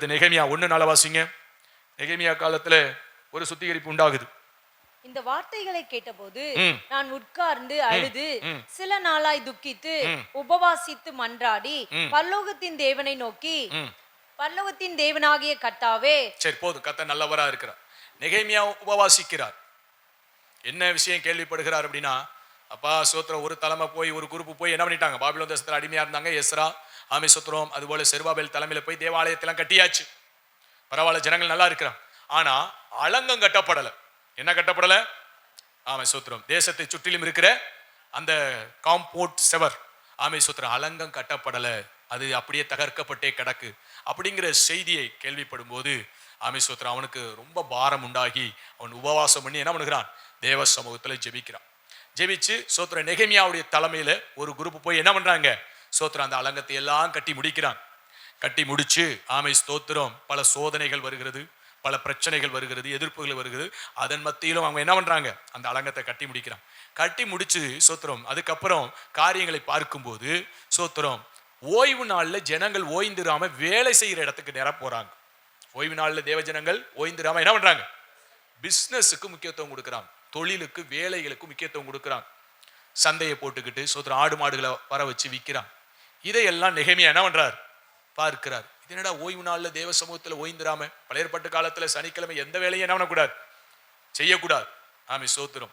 அடுத்து நெகமியா ஒன்று நாள வாசிங்க. நெகமியா காலத்துல ஒரு சுத்திகரிப்பு உண்டாகுது. இந்த வார்த்தைகளை கேட்டபோது. நான் உட்கார்ந்து அழுது. சில நாளாய் துக்கித்து உபவாசித்து மன்றாடி பரலோகத்தின் தேவனை நோக்கி ம். பரலோகத்தின் தேவனாகிய கர்த்தாவே. சரி போதும். கத்த நல்லவரா இருக்கிறார். நெகேமியா உபவாசிக்கிறார். என்ன விஷயம் கேள்விப்படுகிறார் அப்படின்னா அப்பா சோத்திரம் ஒரு தலைமை போய் ஒரு குரூப் போய் என்ன பண்ணிட்டாங்க? பாபிலோன் தேசத்துல அடிமையா இருந்தாங்க எஸ்ரா. ஆமி சோத்திரம் அதுபோல செருவாபேல் தலைமையில் போய் தேவாலயத்தெல்லாம் கட்டியாச்சு. பரவாயில்ல ஜனங்கள் நல்லா இருக்கிறான் ஆனா அலங்கம் கட்டப்படலை. என்ன கட்டப்படலை? ஆமை சோத்திரம் தேசத்தை சுற்றிலும் இருக்கிற அந்த காம்போர்ட் செவர். ஆமை சோத்திரம் அலங்கம் கட்டப்படலை. அது அப்படியே தகர்க்கப்பட்டே கிடக்கு. அப்படிங்கிற செய்தியை கேள்விப்படும் போது ஆமை சோத்திரம் அவனுக்கு ரொம்ப பாரம் உண்டாகி அவன் உபவாசம் பண்ணி என்ன பண்ணுகிறான்? தேவ சமூகத்தில் ஜெபிக்கிறான். ஜெபிச்சு சோத்திர நெகமியாவுடைய தலைமையில் ஒரு குரூப் போய் என்ன பண்ணுறாங்க சோத்திரம் அந்த அலங்கத்தை எல்லாம் கட்டி முடிக்கிறான். கட்டி முடிச்சு ஆமை ஸ்தோத்திரம். பல சோதனைகள் வருகிறது பல பிரச்சனைகள் வருகிறது எதிர்ப்புகள் வருகிறது. அதன் மத்தியிலும் அவங்க என்ன பண்ணுறாங்க அந்த அலங்கத்தை கட்டி முடிக்கிறான். கட்டி முடிச்சு சோத்திரம். அதுக்கப்புறம் காரியங்களை பார்க்கும்போது சோத்திரம் ஓய்வு நாளில் ஜனங்கள் ஓய்ந்துடாமல் வேலை செய்கிற இடத்துக்கு நேரா போகிறாங்க ஓய்வு நாளில் தேவ ஜனங்கள் என்ன பண்ணுறாங்க பிஸ்னஸுக்கு முக்கியத்துவம் கொடுக்குறாங்க தொழிலுக்கு வேலைகளுக்கு முக்கியத்துவம் கொடுக்குறாங்க சந்தையை போட்டுக்கிட்டு சோத்திரம் ஆடு மாடுகளை வர வச்சு விற்கிறான் இதையெல்லாம் நெகமியா என்ன பண்றார்? பார்க்கிறார். இது என்னடா ஓய்வு நாளில் தேவ சமூகத்தில் ஓய்ந்துடாம பழையற்பட்ட காலத்தில் சனிக்கிழமை எந்த வேலையும் என்ன பண்ணக்கூடாது? செய்யக்கூடாது. ஆமை சோத்திரம்.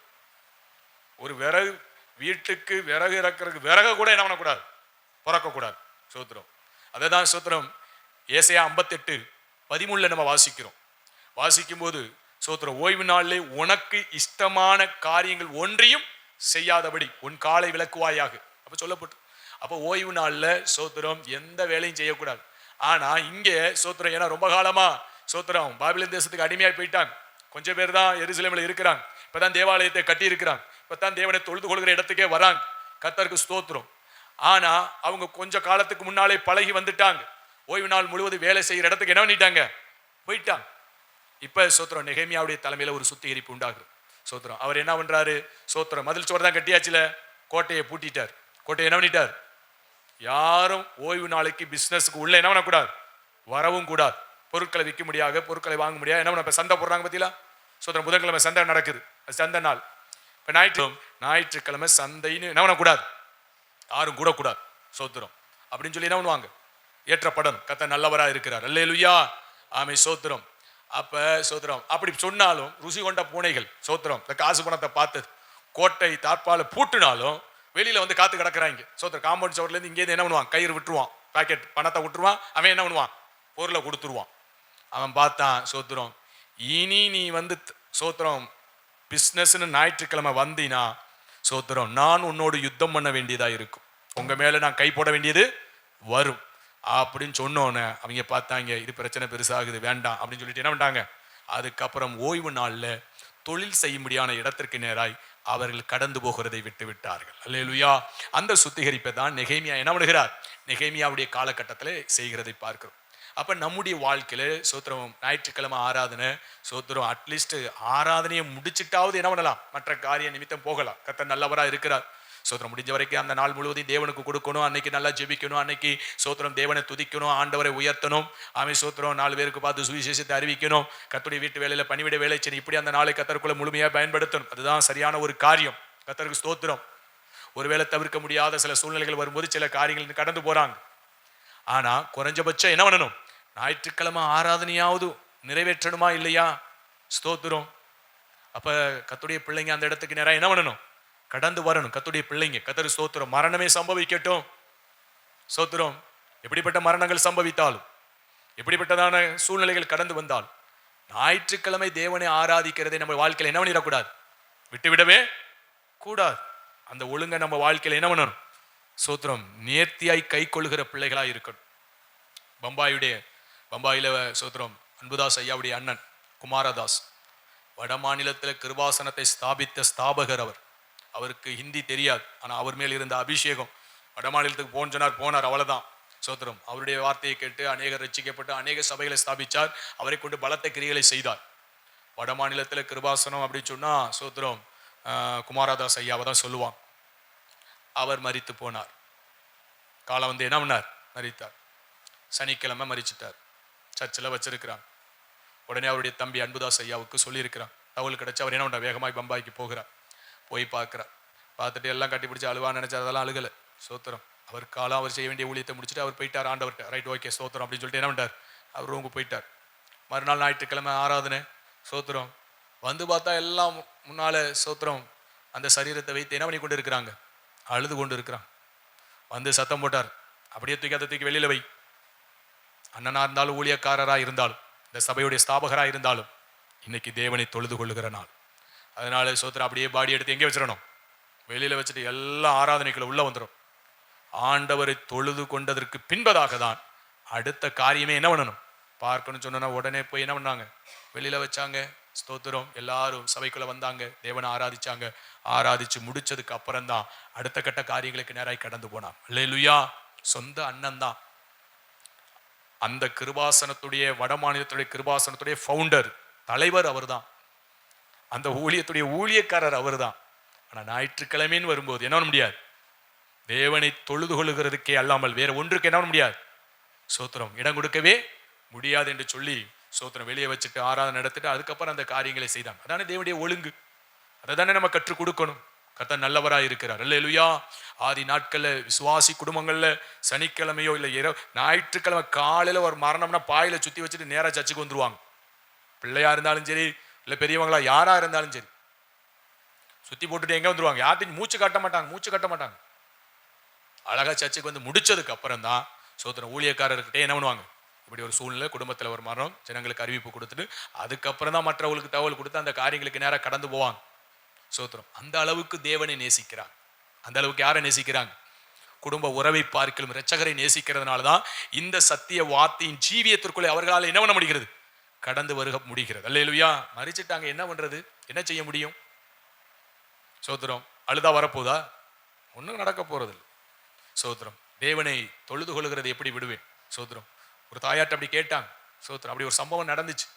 ஒரு விறகு வீட்டுக்கு விறகு இறக்குறதுக்கு விறக கூட என்ன பண்ணக்கூடாது? பிறக்கக்கூடாது. சோத்திரம். அதை தான் சோத்திரம். ஏசையா ஐம்பத்தெட்டு பதிமூணில் நம்ம வாசிக்கிறோம். வாசிக்கும் போது சோத்திரம் ஓய்வு நாளிலே உனக்கு இஷ்டமான காரியங்கள் ஒன்றையும் செய்யாதபடி உன் காலை விளக்குவாயாக. அப்போ சொல்லப்பட்டு அப்போ ஓய்வு நாளில் சோத்திரம் எந்த வேலையும் செய்யக்கூடாது. ஆனால் இங்கே சோத்திரம் ஏன்னா ரொம்ப காலமாக சோத்திரம். பாபிலன் தேசத்துக்கு அடிமையாக போயிட்டாங்க கொஞ்சம் பேர் தான் எருசலேமில் இருக்கிறாங்க. இப்போ தான் தேவாலயத்தை கட்டியிருக்கிறாங்க. இப்போ தான் தேவனை தொழுது கொள்கிற இடத்துக்கே வராங்க. கத்தருக்கு ஸ்தோத்திரம். ஆனால் அவங்க கொஞ்சம் காலத்துக்கு முன்னாலே பழகி வந்துட்டாங்க. ஓய்வு நாள் முழுவதும் வேலை செய்கிற இடத்துக்கு என்ன பண்ணிட்டாங்க? போயிட்டாங்க. இப்போ சோத்திரம் நெகேமியாவுடைய தலைமையில் ஒரு சுத்திகரிப்பு உண்டாகுது. சோத்திரம் அவர் என்ன பண்ணுறாரு சோத்திரம் மதில் சோறு தான் கட்டியாச்சுல. கோட்டையை பூட்டிட்டார். கோட்டையை என்ன பண்ணிட்டார்? யாரும் ஓய்வு நாளைக்கு பிஸ்னஸுக்கு உள்ளே என்ன பண்ணக்கூடாது? வரவும் கூடாது. பொருட்களை விற்க முடியாது பொருட்களை வாங்க முடியாது. என்ன பண்ண சந்தை போடுறாங்க பார்த்தீங்களா சோதனை புதன்கிழமை சந்தை நடக்குது. அது சந்தை நாள். இப்போ ஞாயிற்று ஞாயிற்றுக்கிழமை சந்தைன்னு என்ன பண்ணக்கூடாது? யாரும் கூடக்கூடாது. சோத்திரம். அப்படின்னு சொல்லி என்ன பண்ணுவாங்க? ஏற்றப்படணும். கத்த நல்லவராக இருக்கிறார். அல்லேலுயா. ஆமை சோத்திரம். அப்போ சோத்திரம். அப்படி சொன்னாலும் ருசி கொண்ட பூனைகள் சோத்திரம். இந்த காசு பணத்தை பார்த்தது. கோட்டை தாற்பால பூட்டினாலும் வெளியில வந்து காத்து கிடக்குறாங்க. சோத்திரம் காம்பவுண்ட் சவர்ல இருந்து இங்கேருந்து என்ன பண்ணுவான்? கயிறு விட்டுருவான். பாக்கெட் பணத்தை விட்டுருவான். அவன் என்ன பண்ணுவான்? பொருளை கொடுத்துருவான். அவன் பார்த்தான் சோத்திரம் இனி நீ வந்து சோத்திரம் பிஸ்னஸ்னு ஞாயிற்றுக்கிழமை வந்தினா சோத்திரம் நான் உன்னோடு யுத்தம் பண்ண வேண்டியதா இருக்கும். உங்க மேல நான் கை போட வேண்டியது வரும். அப்படின்னு சொன்னோன்னே அவங்க பார்த்தாங்க இது பிரச்சனை பெருசாகுது வேண்டாம் அப்படின்னு சொல்லிட்டு என்ன பண்ணிட்டாங்க? அதுக்கப்புறம் ஓய்வு நாளில் தொழில் செய்யும்படியான இடத்திற்கு நேராய் அவர்கள் கடந்து போகிறதை விட்டு விட்டார்கள். அல்லேலுயா. அந்த சுத்திகரிப்பை தான் நெகேமியா என்ன பண்ணுகிறார்? நெகேமியாவுடைய காலகட்டத்தில் செய்கிறதை பார்க்கிறோம். அப்போ நம்முடைய வாழ்க்கையில் சோத்திரம் ஞாயிற்றுக்கிழமை ஆராதனை சோத்திரம் அட்லீஸ்ட் ஆராதனையை முடிச்சிட்டாவது என்ன பண்ணலாம்? மற்ற காரிய நிமித்தம் போகலாம். கத்த நல்லவராக இருக்கிறார். சோத்திரம் முடிஞ்ச வரைக்கும் அந்த நாள் முழுவதும் தேவனுக்கு கொடுக்கணும். அன்னைக்கு நல்லா ஜெபிக்கணும். அன்னைக்கு சோத்திரம் தேவனை துதிக்கணும். ஆண்டவரை உயர்த்தணும். ஆமை சோத்திரம். நாலு பேருக்கு பார்த்து சுவிசேஷத்தை அறிவிக்கணும். கத்துடைய வீட்டு வேலையில் பணிவிட வேலை சரி இப்படி அந்த நாளை கத்தருக்குள்ள முழுமையாக பயன்படுத்தணும். அதுதான் சரியான ஒரு காரியம். கத்தருக்கு ஸ்தோத்திரம். ஒருவேளை தவிர்க்க முடியாத சில சூழ்நிலைகள் வரும்போது சில காரியங்கள் கடந்து போகிறாங்க ஆனால் குறைஞ்சபட்சம் என்ன பண்ணணும்? ஞாயிற்றுக்கிழமை ஆராதனையாவது நிறைவேற்றணுமா இல்லையா? ஸ்தோத்திரம். அப்போ கத்துடைய பிள்ளைங்க அந்த இடத்துக்கு நேராக என்ன பண்ணணும்? கடந்து வரணும். கத்துடைய பிள்ளைங்க கத்தரு சோத்திரம் மரணமே சம்பவிக்கட்டும். சோத்திரம் எப்படிப்பட்ட மரணங்கள் சம்பவித்தாலும் எப்படிப்பட்டதான சூழ்நிலைகள் கடந்து வந்தாலும் ஞாயிற்றுக்கிழமை தேவனை ஆராதிக்கிறதை நம்ம வாழ்க்கையில் என்ன பண்ணிடக்கூடாது? விட்டுவிடவே கூடாது. அந்த ஒழுங்கை நம்ம வாழ்க்கையில் என்ன பண்ணணும்? சோத்திரம் நேர்த்தியாய் கை கொள்ளுகிற பிள்ளைகளாக இருக்கணும். பம்பாயுடைய பம்பாயில சோத்திரம் அன்புதாஸ் ஐயாவுடைய அண்ணன் குமாரதாஸ். வட மாநிலத்தில் கிருபாசனத்தை ஸ்தாபித்த ஸ்தாபகர் அவர். அவருக்கு ஹிந்தி தெரியாது. ஆனால் அவர் மேல் இருந்த அபிஷேகம். வடமாநிலத்துக்கு மாநிலத்துக்கு சொன்னார் போனார் அவ்வளோதான் சோத்திரம் அவருடைய வார்த்தையை கேட்டு அநேகர் ரட்சிக்கப்பட்டு அநேக சபைகளை ஸ்தாபித்தார் அவரை கொண்டு பலத்த கிரிகளை செய்தார். வட மாநிலத்தில் கிருபாசனம் அப்படின்னு சொன்னால் சோத்திரம் குமாரதாஸ் ஐயாவை தான் சொல்லுவான். அவர் மறித்து போனார். காலம் வந்து என்ன பண்ணார்? மறித்தார் சனிக்கிழமை மறிச்சிட்டார் சர்ச்சில் வச்சிருக்கிறான். உடனே அவருடைய தம்பி அன்புதாஸ் ஐயாவுக்கு சொல்லியிருக்கிறான். தகவல் கிடச்சி அவர் என்ன பண்ண வேகமாய் பம்பாய்க்கு போகிறார். போய் பார்க்குறா. பார்த்துட்டு எல்லாம் கட்டி பிடிச்சி அழுவான்னு நினைச்சா அதெல்லாம் அழுகலை. சோத்திரம். அவர் காலம் அவர் செய்ய வேண்டிய ஊழியத்தை முடிச்சுட்டு அவர் போயிட்டார் ஆண்டவர்கிட்ட. ரைட் ஓகே சோத்திரம் அப்படின்னு சொல்லிட்டு என்ன பண்ணார் அவர் ரூமுக்கு போயிட்டார். மறுநாள் ஞாயிற்றுக்கிழமை ஆராதனை. சோத்திரம். வந்து பார்த்தா எல்லாம் முன்னால் சோத்திரம் அந்த சரீரத்தை வைத்து என்ன பண்ணி கொண்டு இருக்கிறாங்க அழுது கொண்டு இருக்கிறான் வந்து சத்தம் போட்டார். அப்படியே தூக்கி அதை தூக்கி வெளியில வை. அண்ணனா இருந்தாலும் ஊழியக்காரராக இருந்தாலும் இந்த சபையுடைய ஸ்தாபகராக இருந்தாலும் இன்னைக்கு தேவனை தொழுது கொள்ளுகிற நாள். அதனால சோத்திரம் அப்படியே பாடி எடுத்து எங்கே வச்சிடணும்? வெளியில வச்சுட்டு எல்லா ஆராதனைக்குள்ள உள்ளே வந்துடும் ஆண்டவரை தொழுது கொண்டதற்கு பின்பதாக தான் அடுத்த காரியமே என்ன பண்ணணும்? பார்க்கணும்னு சொன்னா உடனே போய் என்ன பண்ணாங்க? வெளியில வச்சாங்க. ஸ்தோத்திரம். எல்லாரும் சபைக்குள்ள வந்தாங்க. தேவனை ஆராதிச்சாங்க. ஆராதிச்சு முடிச்சதுக்கு அப்புறம் தான் அடுத்த கட்ட காரியங்களுக்கு நேராய் கடந்து போனான். லுயா சொந்த அண்ணன் தான் அந்த கிருபாசனத்துடைய வட மாநிலத்துடைய கிருபாசனத்துடைய ஃபவுண்டர் தலைவர் அவர்தான். அந்த ஊழியத்துடைய ஊழியக்காரர் அவர்தான். ஆனால் ஞாயிற்றுக்கிழமைன்னு வரும்போது என்ன பண்ண முடியாது? தேவனை தொழுது கொள்ளுகிறதுக்கே அல்லாமல் வேற ஒன்றுக்கு என்ன பண்ண முடியாது? சோத்திரம். இடம் கொடுக்கவே முடியாது என்று சொல்லி சோத்திரம் வெளியே வச்சுட்டு ஆராதனை நடத்திட்டு அதுக்கப்புறம் அந்த காரியங்களை செய்தாங்க. அதானே தேவனுடைய ஒழுங்கு. அதை தானே நம்ம கற்றுக் கொடுக்கணும். கத்தன் நல்லவராக இருக்கிறார். அல்லேலூயா. ஆதி நாட்களில் விசுவாசி குடும்பங்களில் சனிக்கிழமையோ இல்லை இரவு ஞாயிற்றுக்கிழமை காலையில் ஒரு மரணம்னா பாயில சுற்றி வச்சுட்டு நேராக சர்ச்சுக்கு வந்துருவாங்க. பிள்ளையா இருந்தாலும் சரி இல்லை பெரியவங்களா யாராக இருந்தாலும் சரி. சுற்றி போட்டுட்டு எங்கே வந்துடுவாங்க யார்ட்டையும் மூச்சு காட்ட மாட்டாங்க மூச்சு கட்ட மாட்டாங்க. அழகாக சர்ச்சுக்கு வந்து முடிச்சதுக்கு அப்புறம் தான் சோத்திரம் ஊழியக்காரர்கிட்டே என்ன பண்ணுவாங்க? இப்படி ஒரு சூழ்நிலை குடும்பத்தில் ஒரு மரணம் ஜனங்களுக்கு அறிவிப்பு கொடுத்துட்டு அதுக்கப்புறம் தான் மற்றவங்களுக்கு தகவல் கொடுத்து அந்த காரியங்களுக்கு நேராக கடந்து போவாங்க. சோத்திரம். அந்த அளவுக்கு தேவனை நேசிக்கிறாங்க அந்த அளவுக்கு யாரை நேசிக்கிறாங்க? குடும்ப உறவை பார்க்கலும் இரட்சகரை நேசிக்கிறதுனால தான் இந்த சத்திய வார்த்தையின் ஜீவியத்திற்குள்ளே அவர்களால் என்ன பண்ண முடிகிறது? கடந்து வருக முடிகிறது. இல்லையா மறிச்சிட்டாங்க. என்ன பண்றது? என்ன செய்ய முடியும்? சோத்திரம் அழுதா வரப்போதா? ஒன்றும் நடக்க போறதில்லை. சோத்திரம் தேவனை தொழுது கொள்கிறது எப்படி விடுவேன்? சோத்திரம் ஒரு தாயாட்ட அப்படி கேட்டாங்க. சோத்திரம் அப்படி ஒரு சம்பவம் நடந்துச்சு.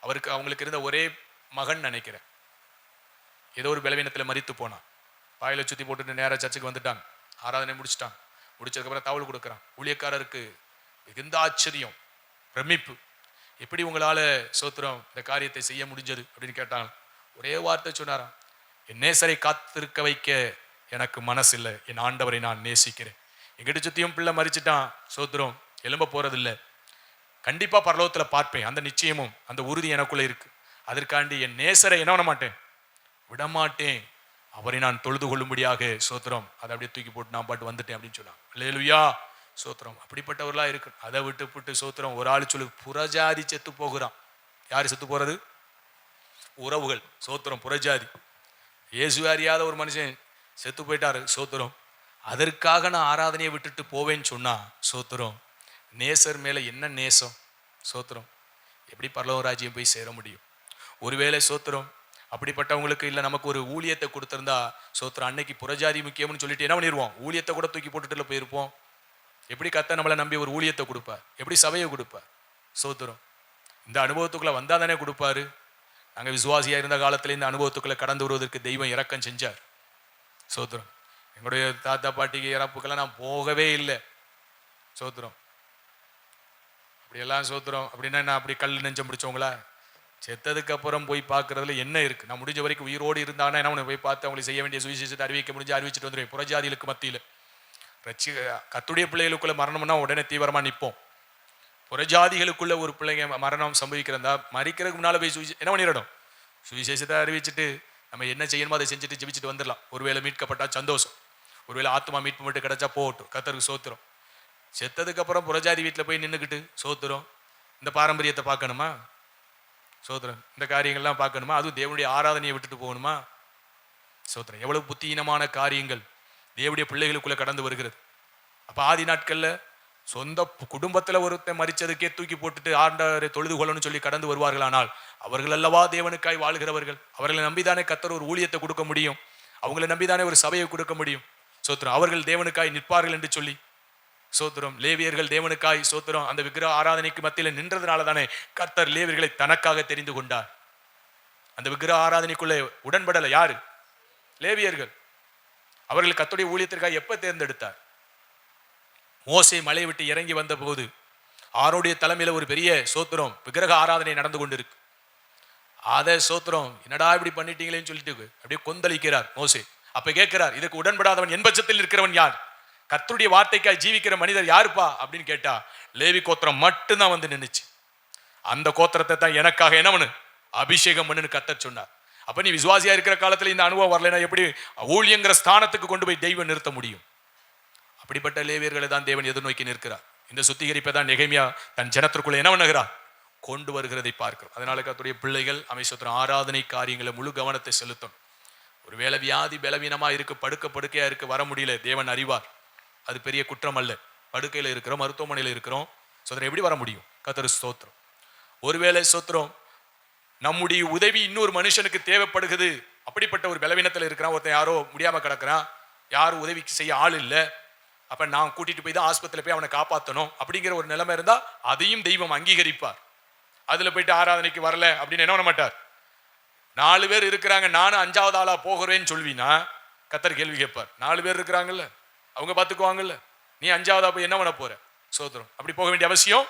அவருக்கு அவங்களுக்கு இருந்த ஒரே மகன் நினைக்கிறேன். ஏதோ ஒரு பலவீனத்தில் மறித்து போனான். பாயில சுத்தி போட்டுட்டு நேரா சர்ச்சுக்கு வந்துட்டாங்க. ஆராதனை முடிச்சிட்டாங்க. முடிச்சதுக்கப்புறம் தவள் கொடுக்குறான். ஊழியக்காரருக்கு மிகுந்த ஆச்சரியம் பிரமிப்பு. எப்படி உங்களால சோத்திரம் இந்த காரியத்தை செய்ய முடிஞ்சது அப்படின்னு கேட்டாங்க. ஒரே வார்த்தை சொன்னாராம். என் நேசரை காத்திருக்க வைக்க எனக்கு மனசில்லை. என் ஆண்டவரை நான் நேசிக்கிறேன். எங்கிட்ட சுத்தியும் பிள்ளை மறிச்சிட்டான். சோத்திரம் எலும்ப போறதில்லை. கண்டிப்பா பரலோகத்துல பார்ப்பேன். அந்த நிச்சயமும் அந்த உறுதி எனக்குள்ளே இருக்கு. அதற்காண்டி என் நேசரை என்ன பண்ண மாட்டேன்? விடமாட்டேன். அவரை நான் தொழுது கொள்ளும்படியாக சோத்திரம் அதை அப்படியே தூக்கி போட்டு நான் பாட்டு வந்துட்டேன் அப்படின்னு சொன்னான். இல்லையா சோத்திரம். அப்படிப்பட்டவர்களா இருக்கணும் அதை விட்டு விட்டு சோத்திரம். ஒரு ஆள் சொல்லு புறஜாதி செத்து போகிறான். யார் செத்து போகிறது உறவுகள். சோத்திரம் புறஜாதி. இயேசுவை அறியாத ஒரு மனுஷன் செத்து போயிட்டாரு சோத்திரம். அதற்காக நான் ஆராதனையை விட்டுட்டு போவேன்னு சொன்னால் சோத்திரம். நேசர் மேலே என்ன நேசம்? சோத்திரம். எப்படி பரலோக ராஜ்யம் போய் சேர முடியும்? ஒருவேளை சோத்திரம் அப்படிப்பட்டவங்களுக்கு இல்லை நமக்கு ஒரு ஊழியத்தை கொடுத்துருந்தா சோத்திரம் அன்னைக்கு புறஜாதி முக்கியம்னு சொல்லிட்டு என்ன பண்ணிடுவோம் ஊழியத்தை கூட தூக்கி போட்டுட்டுல போயிருப்போம். எப்படி கத்த நம்மளை நம்பி ஒரு ஊழியத்தை கொடுப்பார்? எப்படி சபையை கொடுப்பார்? சோத்திரம். இந்த அனுபவத்துக்குள்ளே வந்தால் தானே கொடுப்பாரு? நாங்கள் விசுவாசியாக இருந்த காலத்தில் இந்த அனுபவத்துக்குள்ளே கடந்து வருவதற்கு தெய்வம் இறக்கம் செஞ்சார். சோத்திரம். எங்களுடைய தாத்தா பாட்டிக்கு இறப்புக்கெல்லாம் நான் போகவே இல்லை. சோத்திரம். அப்படியெல்லாம் சோத்திரம். அப்படின்னா நான் அப்படி கல் நெஞ்சம் பிடிச்சவங்களா? செத்ததுக்கு அப்புறம் போய் பார்க்குறதுல என்ன இருக்குது நான் முடிஞ்ச வரைக்கும் உயிரோடு இருந்தாங்கன்னா என்ன? பண்ண போய் பார்த்து அவங்களுக்கு செய்ய வேண்டிய சுவிசேஷத்தை அறிவிக்க முடிஞ்சு அறிவிச்சிட்டு வந்துடுவேன் புறஜாதிகளுக்கு மத்தியில். ரட்சி கத்துடைய பிள்ளைகளுக்குள்ள மரணம்னா உடனே தீவிரமா நிற்போம் புறஜாதிகளுக்குள்ள ஒரு பிள்ளைங்க மரணம் சம்பவிக்கிறதா மறிக்கிறதுக்கு முன்னால போய் சுவிசே என்ன பண்ணிடணும்? சுவிசேஷத்தை அறிவிச்சுட்டு நம்ம என்ன செய்யணுமோ அதை செஞ்சுட்டு ஜெபிச்சுட்டு வந்துடலாம். ஒருவேளை மீட்கப்பட்டா சந்தோஷம். ஒருவேளை ஆத்மா மீட்பு மட்டும் கிடைச்சா போகட்டும். கத்தருக்கு சோத்திரம். செத்ததுக்கு அப்புறம் புறஜாதி வீட்டில் போய் நின்றுக்கிட்டு சோத்திரம். இந்த பாரம்பரியத்தை பார்க்கணுமா? சோத்திரம். இந்த காரியங்கள்லாம் பார்க்கணுமா? அதுவும் தேவனுடைய ஆராதனையை விட்டுட்டு போகணுமா? சோத்திரம். எவ்வளவு புத்தீனமான காரியங்கள். தேவடைய பிள்ளைகளுக்குள்ளே கடந்து வருகிறது. அப்போ ஆதி நாட்களில் சொந்த குடும்பத்தில் ஒருத்தன் மரிச்சதுக்கே தூக்கி போட்டுட்டு ஆண்டவரை தொழுது கொள்ளணும்னு சொல்லி கடந்து வருவார்களானால் அவர்கள் அல்லவா தேவனுக்காய் வாழ்கிறவர்கள்? அவர்களை நம்பிதானே கத்தர் ஒரு ஊழியத்தை கொடுக்க முடியும்? அவங்களை நம்பிதானே ஒரு சபையை கொடுக்க முடியும்? சோத்திரம் அவர்கள் தேவனுக்காய் நிற்பார்கள் என்று சொல்லி. சோத்திரம் லேவியர்கள் தேவனுக்காய் சோத்திரம் அந்த விக்கிரக ஆராதனைக்கு மத்தியில் நின்றதுனால தானே கர்த்தர் லேவியர்களை தனக்காக தெரிந்து கொண்டார். அந்த விக்கிரக ஆராதனைக்குள்ளே உடன்படலை யாரு? லேவியர்கள். அவர்கள் கத்துடைய ஊழியத்திற்காக எப்போ தேர்ந்தெடுத்தார்? மோசை மலையை விட்டு இறங்கி வந்தபோது ஆரோடைய தலைமையில் ஒரு பெரிய சோத்திரம் விக்கிரக ஆராதனை நடந்து கொண்டிருக்கு. அதை சோத்திரம் என்னடா இப்படி பண்ணிட்டீங்களேன்னு சொல்லிட்டு அப்படியே கொந்தளிக்கிறார் மோசே. அப்ப கேட்கிறார் இதுக்கு உடன்படாதவன் என் பட்சத்தில் இருக்கிறவன் யார்? கர்த்தருடைய வார்த்தைக்காய் ஜீவிக்கிற மனிதர் யாருப்பா? அப்படின்னு கேட்டா லேவி கோத்திரம் மட்டும்தான் வந்து நின்றுச்சு அந்த கோத்திரத்தை தான் எனக்காக என்ன பண்ணு? அபிஷேகம் பண்ணுன்னு கத்தர் சொன்னார். அப்போ நீ விசுவாசியாக இருக்கிற காலத்தில் இந்த அனுபவம் வரலைன்னா எப்படி ஊழியங்கிற ஸ்தானத்துக்கு கொண்டு போய் தெய்வம் நிறுத்த முடியும்? அப்படிப்பட்ட லேவியர்களை தான் தேவன் எதிர்நோக்கி நிற்கிறார். இந்த சுத்திகரிப்பை தான் நெகேமியா தன் ஜனத்திற்குள்ள என்ன பண்ணுகிறார்? கொண்டு வருகிறதை பார்க்கிறோம். அதனால கத்துடைய பிள்ளைகள் அமைச்சத்திரம் ஆராதனை காரியங்களை முழு கவனத்தை செலுத்தும் ஒருவேளை வியாதி பலவீனமாக இருக்கு படுக்க படுக்கையாக இருக்கு வர முடியல தேவன் அறிவார். அது பெரிய குற்றம் அல்ல. படுக்கையில் இருக்கிறோம் மருத்துவமனையில் இருக்கிறோம். சோதனை எப்படி வர முடியும்? கத்தரு ஸ்தோத்திரம். ஒருவேளை சோத்திரம் நம்முடைய உதவி இன்னொரு மனுஷனுக்கு தேவைப்படுகிறது. அப்படிப்பட்ட ஒரு பலவீனத்தில் இருக்கிறான் ஒருத்தன் யாரோ முடியாமல் கிடக்கிறான். யாரும் உதவிக்கு செய்ய ஆள் இல்லை. அப்போ நான் கூட்டிகிட்டு போய் தான் ஆஸ்பத்திரியில் போய் அவனை காப்பாற்றணும் அப்படிங்கிற ஒரு நிலைமை இருந்தால் அதையும் தெய்வம் அங்கீகரிப்பார். அதில் போயிட்டு ஆராதனைக்கு வரல அப்படின்னு என்ன பண்ண மாட்டார்? நாலு பேர் இருக்கிறாங்க நானும் அஞ்சாவது ஆளாக போகிறேன்னு சொல்வீனா? கத்தர் கேள்வி கேட்பார். நாலு பேர் இருக்கிறாங்கல்ல அவங்க பார்த்துக்குவாங்கல்ல நீ அஞ்சாவதா போய் என்ன பண்ண போற? சோதரம் அப்படி போக வேண்டிய அவசியம்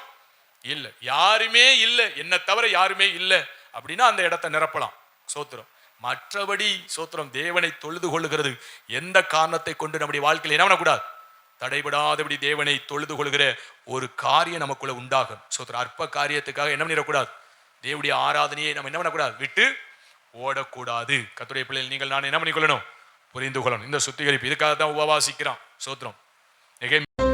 இல்லை. யாருமே இல்லை. என்னை தவிர யாருமே இல்லை. அப்படின்னா அந்த இடத்த நிரப்பலாம். சோத்திரம். மற்றபடி சோத்திரம் தேவனை தொழுது கொள்ளுகிறது. எந்த காரணத்தை கொண்டு நம்முடைய வாழ்க்கையில் என்ன பண்ணக்கூடாது? தடைபடாதபடி தேவனை தொழுது கொள்கிற ஒரு காரியம் நமக்குள்ள உண்டாகும். சோத்திரம் அற்ப காரியத்துக்காக என்ன பண்ணிடக்கூடாது? தேவடைய ஆராதனையை நம்ம என்ன பண்ணக்கூடாது? விட்டு ஓடக்கூடாது. கத்துடைய பிள்ளைகள் நீங்கள் நான் என்ன பண்ணிக்கொள்ளணும்? புரிந்து கொள்ளணும். இந்த சுத்திகரிப்பு இதுக்காக தான் உபவாசிக்கிறான். சோத்திரம். நெகேமியா